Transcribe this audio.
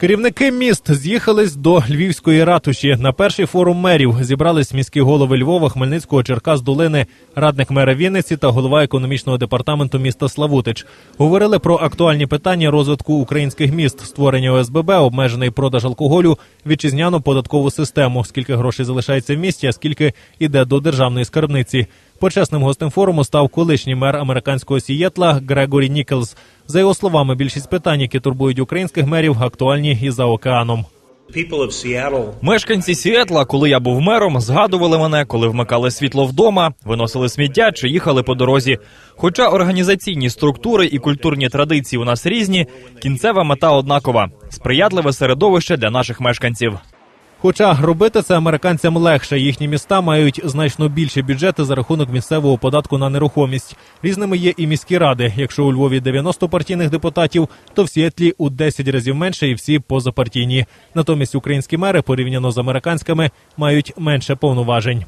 Керівники міст з'їхались до львівської ратуші. На перший форум мерів зібрались міські голови Львова, Хмельницького, Черкас, Долини, радник мера Вінниці та голова економічного департаменту міста Славутич. Говорили про актуальні питання розвитку українських міст, створення ОСББ, обмежений продаж алкоголю, вітчизняну податкову систему, скільки грошей залишається в місті, а скільки йде до державної скарбниці. Почесним гостем форуму став колишній мер американського Сієтла Грегорі Нікелс. За його словами, більшість питань, які турбують українських мерів, актуальні і за океаном. Мешканці Сіетла, коли я був мером, згадували мене, коли вмикали світло вдома, виносили сміття чи їхали по дорозі. Хоча організаційні структури і культурні традиції у нас різні, кінцева мета однакова сприятливе середовище для наших мешканців. Хоча робити це американцям легше, їхні міста мають значно більше бюджети за рахунок місцевого податку на нерухомість. Різними є і міські ради. Якщо у Львові 90 партійних депутатів, то в Сіетлі у 10 разів менше і всі позапартійні. Натомість українські мери, порівняно з американськими, мають менше повноважень.